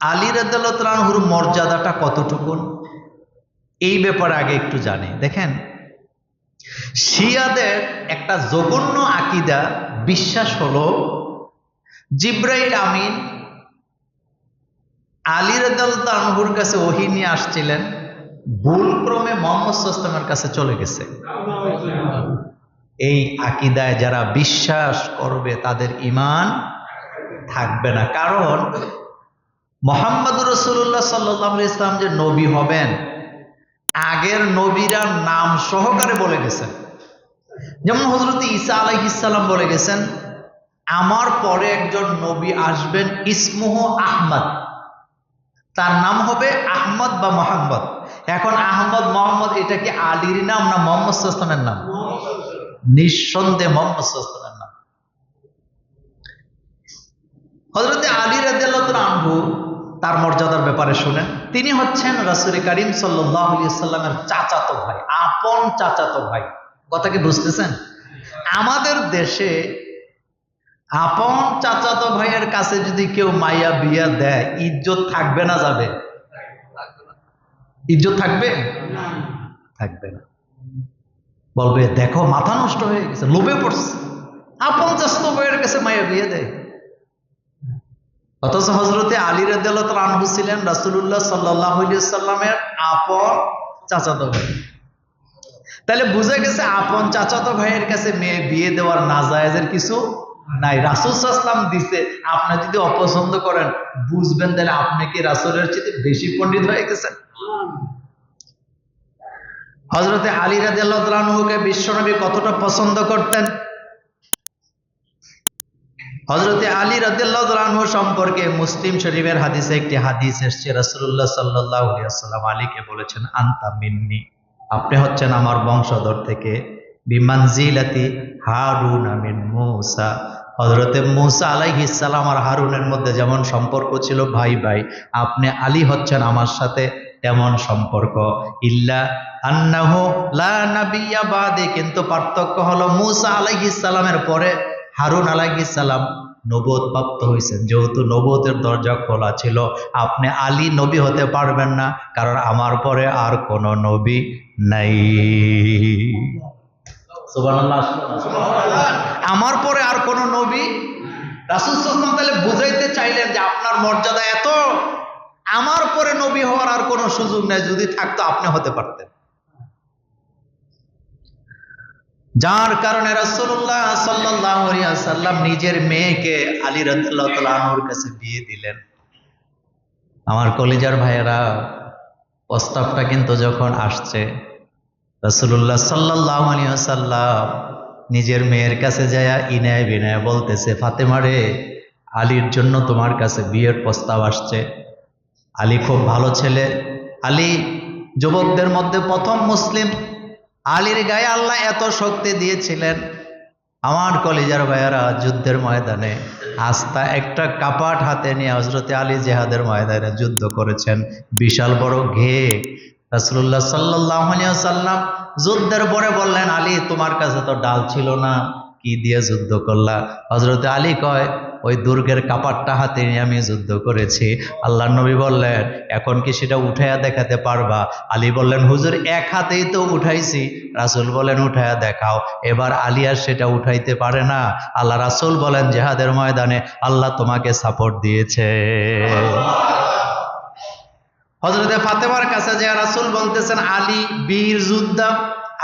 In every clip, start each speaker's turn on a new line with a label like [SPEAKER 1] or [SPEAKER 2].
[SPEAKER 1] আলী রাহুর মর্যাদাটা কতটুকুন? এই ব্যাপারে আগে একটু জানি। দেখেন, শিয়াদের একটা জঘন্য আকিদা, বিশ্বাস হলো জিব্রাইল আমিন আলী রাহুর কাছে ওহি নিয়ে আসছিলেন, ভুলক্রমে মোহাম্মদ সাল্লামের কাছে চলে গেছে। এই আকিদায় যারা বিশ্বাস করবে, তাদের ইমান থাকবে না। কারণ মোহাম্মদ রসুল্লাহ সাল্লাহ ইসলাম যে নবী হবেন, আগের নবীরা নাম সহকারে বলে গেছেন। যেমন হজরত ঈসা আলাইহিসাল্লাম বলে গেছেন, আমার পরে একজন নবী আসবেন ইসমুহ আহমদ। তার নাম হবে আহমদ বা মোহাম্মদ। এখন আহমদ, মোহাম্মদ এটা কি আলীর নাম না মোহাম্মদ সাল্লামের নাম? নিঃসন্দেহে মোহাম্মদ সাল্লামের নাম। হজরত আলী আনহু তার মর্যাদার ব্যাপারে শুনেন। তিনি হচ্ছেন রাসুল করিম সাল্লামের চাচাতো ভাই, আপন চাচাতো ভাই। কথা কি বুঝতেছেন? আমাদের দেশে আপন চাচাতো ভাইয়ের কাছে যদি কেউ মাইয়া বিয়া দেয়, ইজ্জত থাকবে না যাবে? ইজ্জত থাকবে? থাকবে না। বলবে, দেখো, মাথা নষ্ট হয়ে গেছে, লোভে পড়ছে। আপন চাচাতো ভাইয়ের কাছে মাইয়া বিয়ে দেয়। অথচ হজরতে আলী রাহু ছিলেন রাসুল্লাহ সাল্লামের আপন চাচাতো ভাই। তাহলে বুঝে গেছে আপন চাচাতো ভাইয়ের কাছে মেয়ে বিয়ে দেওয়ার নাজায়েজের কিছু নাই। রাসুল সাল্লাম দিছে, আপনি যদি অপছন্দ করেন, বুঝবেন তাহলে আপনি কি রাসুলের চেয়ে বেশি পণ্ডিত হয়ে গেছেন? হজরতে আলী রাহুকে বিশ্বনবী কতটা পছন্দ করতেন? হজরতে আলী রাহু সম্পর্কে মুসলিম শরীফের হাদিসে একটি হাদিস এসছে রাসুল্লাহ সাল্লাম আলীকে বলেছেন, আন্তা মিন্নি। আপনি হচ্ছেন আমার বংশধর থেকে। বিমানজিলাতি হারুন আমিন মুসা। হজরতে মুসা আলাইহিসালাম আর হারুনের মধ্যে যেমন সম্পর্ক ছিল, ভাই ভাই, আপনি আলী হচ্ছেন আমার সাথে তেমন সম্পর্ক। ইল্লা আন্নাহ লা নাবিয়া বাদে, কিন্তু পার্থক্য হলো মুসা আলাইহিসালামের পরে হারুন আলাইহিসালাম নবদ প্রাপ্ত হয়েছেন যেহেতু নবতের দরজা খোলা ছিল, আপনি আলী নবী হতে পারবেন না, কারণ আমার পরে আর কোন নবী নাই। আমার পরে আর কোন নবী? রাসুল সাল্লাম তাহলে বুঝাইতে চাইলেন যে আপনার মর্যাদা এত? আমার পরে নবী হওয়ার আর কোনো সুযোগ নেই, যদি থাকতো আপনি হতে পারতেন। যার কারণে রসুল্লাহ সাল্লাম নিজের মেয়েকে আলী রদুল্লাহর কাছে বিয়ে দিলেন। আমার কলিজার ভাইয়েরা, প্রস্তাবটা কিন্তু যখন আসছে রসুল্লাহ সাল্লাহ সাল্লাম নিজের মেয়ের কাছে যায় ইনায় বিনায় বলতেছে ফাতেমারে আলীর জন্য তোমার কাছে বিয়ের প্রস্তাব আসছে। আলী খুব ভালো ছেলে। আলী যুবকদের মধ্যে প্রথম মুসলিম। আলীর গায়ে আল্লাহ এত শক্তি দিয়েছিলেন। আমার কলিজার ভাইয়ারা যুদ্ধের ময়দানে, আস্থা একটা কাপাট হাতে নিয়ে হজরতে আলী জেহাদের ময়দানে যুদ্ধ করেছেন। বিশাল বড় ঘে রাসুল্লাহ সাল্লাহ সাল্লাম যুদ্ধের পরে বললেন, আলী, তোমার কাছে তো ডাল ছিল না। কি দিয়ে যুদ্ধ করলা? হজরতে আলী কয় ওই দুর্গের কাপারটা হাতে নিয়ে আমি যুদ্ধ করেছি। আল্লাহ নবী বললেন, এখন কি সেটা উঠাইয়া দেখাতে পারবা? আলী বললেন, হুজুর, এক হাতেই তো উঠাইছি। রাসুল বলেন উঠাইয়া দেখাও। এবার আলী আর সেটা উঠাইতে পারে না। আল্লাহ রাসুল বলেন, জেহাদের ময়দানে আল্লাহ তোমাকে সাপোর্ট দিয়েছে। হজরতে ফাতেমার কাছে যে রাসুল বলতেছেন, আলী বীর যোদ্ধা,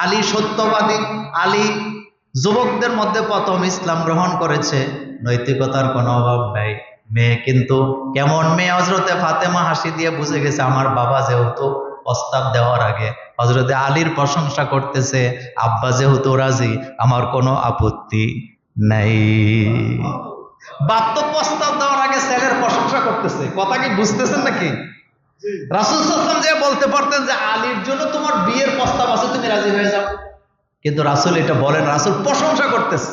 [SPEAKER 1] আলী সত্যবাদী, আলী যুবকদের মধ্যে প্রথম ইসলাম গ্রহণ করেছে। নৈতিকতার কোনো অভাব নেই। মেয়ে কিন্তু কেমন মেয়ে? হজরতে ফাতেমা হাসি দিয়ে বুঝে গেছে, আমার বাবা যেহেতু প্রস্তাব দেওয়ার আগে হজরতে আলীর প্রশংসা করতেছে, আব্বা যেহেতু রাজি, আমার কোনো আপত্তি নেই। বাপ তো প্রস্তাব দেওয়ার আগে ছেলের প্রশংসা করতেছে। কথা কি বুঝতেছেন নাকি? রাসুল সাল্লাম যে বলতে পারতেন যে, আলীর জন্য তোমার বিয়ের প্রস্তাব আছে, তুমি রাজি হয়ে যাও। কিন্তু রাসুল এটা বলেন রাসুল প্রশংসা করতেছে।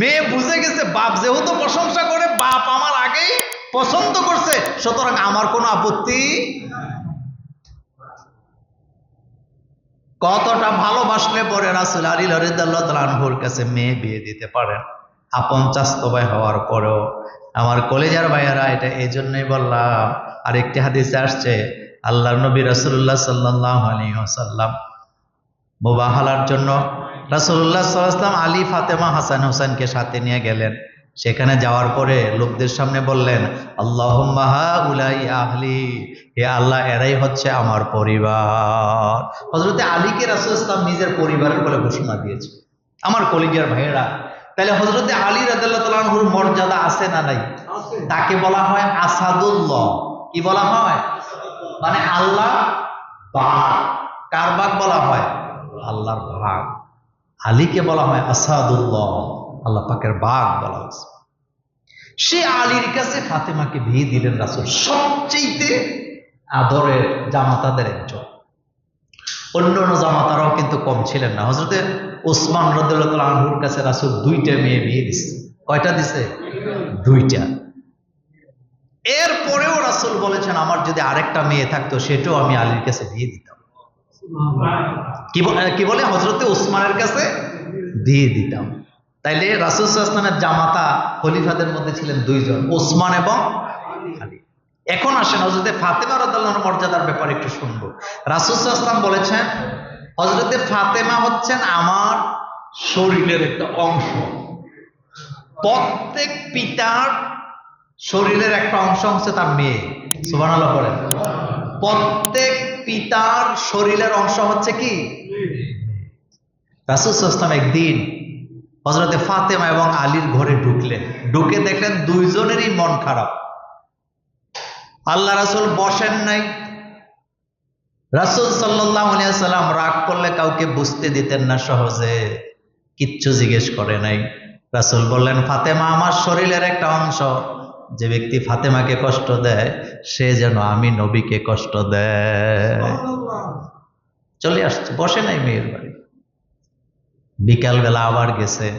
[SPEAKER 1] মেয়ে বুঝে গেছে বাপ যেহেতু প্রশংসা করে বাপ আমার আগেই পছন্দ করছে সুতরাং আমার কোনো আপত্তি কতটা ভালোবাসলে পরে রাসুল আলী লরিদাল্লাহর কাছে মেয়ে বিয়ে দিতে পারেন। আপন চাস্ত ভাই হওয়ার পরেও। আমার কলেজার ভাইয়েরা এটা এই জন্যই বললাম আর একটি হাদিসে আসছে আল্লাহ নবী রাসুল্লাহ সাল্লাহ আলী সাল্লাম মোবাহালার জন্য রাসুল্লাহ সাল্লাম আলী ফাতেমা হাসান হোসেনকে সাথে নিয়ে গেলেন। সেখানে যাওয়ার পরে লোকদের সামনে বললেন আল্লাহ উলাই আহলি হে আল্লাহ এরাই হচ্ছে আমার পরিবার। হজরতে আলীকে রাসুল ইসলাম নিজের পরিবারের বলে ঘোষণা দিয়েছে। আমার কলিজার ভাইয়েরা তাহলে হজরতে আলী রাহুর মর্যাদা আছে না নাই? তাকে বলা হয় আসাদুল্লাহ। কি বলা হয়? মানে আল্লাহ বাঘ কার বাঘ বলা হয় আল্লাহর বাঘ আলীকে বলা হয় আসাদুল্লাহ। আল্লাহ পাকের বাঘ বলা হয়েছে। সে আলীর কাছে ফাতেমাকে বিয়ে দিলেন রাসুল। সবচেয়ে আদরের জামাতাদের একজন। অন্য অন্য জামাতারাও কিন্তু কম ছিলেন না। হজরতে ওসমান রদুল্লাহ আনহুর কাছে রাসুল দুইটা মেয়ে বিয়ে দিচ্ছে কয়টা দিছে? দুইটা। এরপরেও রাসুল বলেছেন, আমার যদি আরেকটা মেয়ে থাকতো, সেটাও আমি আলীর কাছে বিয়ে দিতাম। কি বলে- হজরতে ওসমানের কাছে দিয়ে দিতাম। তাইলে রাসুল ইসলামের জামাতা খলিফাদের মধ্যে ছিলেন দুইজন, ওসমান এবং এখন আসেন হজরতে ফাতেমা রদাল্লাহর মর্যাদার ব্যাপারে একটু শুনব। রাসুল ইসলাম বলেছেন হজরতে ফাতেমা হচ্ছেন আমার শরীরের একটা অংশ। প্রত্যেক পিতার শরীরের একটা অংশ হচ্ছে তার মেয়ে। সুবান আল্লাহ বলেন। প্রত্যেক পিতার শরীরের অংশ হচ্ছে কি? রাসুল একদিন হজরতে ফাতেমা এবং আলীর ঘরে ঢুকলেন। ঢুকে দেখলেন দুইজনেরই মন খারাপ। আল্লাহ রাসুল বসেন নাই। রাসুল সাল্লাম রাগ করলে কাউকে বুঝতে দিতেন না সহজে। কিচ্ছু জিজ্ঞেস করে নাই। রাসুল বললেন, ফাতেমা, আমার শরীরের একটা অংশ যে ব্যক্তি ফাতেমাকে কষ্ট দেয়, সে যেন আমি নবীকে কষ্ট দেয়। চলে আসছে, বসে নাই মেয়ের বাড়ি। বিকালবেলা আবার গেছে।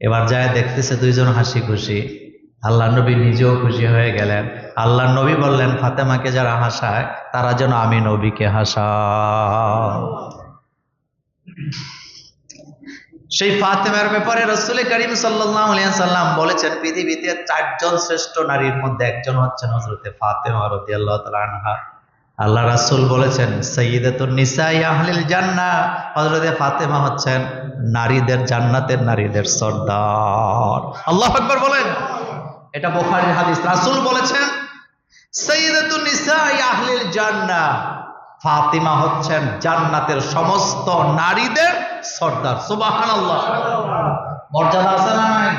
[SPEAKER 1] এবার যায় দেখতেছে দুইজন হাসি খুশি। আল্লাহ নবী নিজেও খুশি হয়ে গেলেন। আল্লাহ নবী বললেন, ফাতেমাকে যারা হাসায়, তারা যেন আমি নবীকে হাসা সেই ফাতেমার ব্যাপারে রসুল করিম সাল্লাম বলেছেন, পৃথিবীতে চারজন শ্রেষ্ঠ নারীর মধ্যে একজন হচ্ছেন হজরতে ফাতেমা রদি আল্লাহ আল্লাহ রাসুল বলেছেন সৈয়দাতুন নিসাই আহলিল জান্না হজরতে ফাতেমা হচ্ছেন নারীদের, জান্নাতের নারীদের সর্দার। আল্লাহ আকবর বলেন। এটা বোখারির হাদিস। রাসুল বলেছেন সৈয়দাতুন নিসাই আহলিল জান্না ফাতিমা হচ্ছেন জান্নাতের সমস্ত নারীদের সর্দার সোবাহান মর্যাদা আছে না নাই?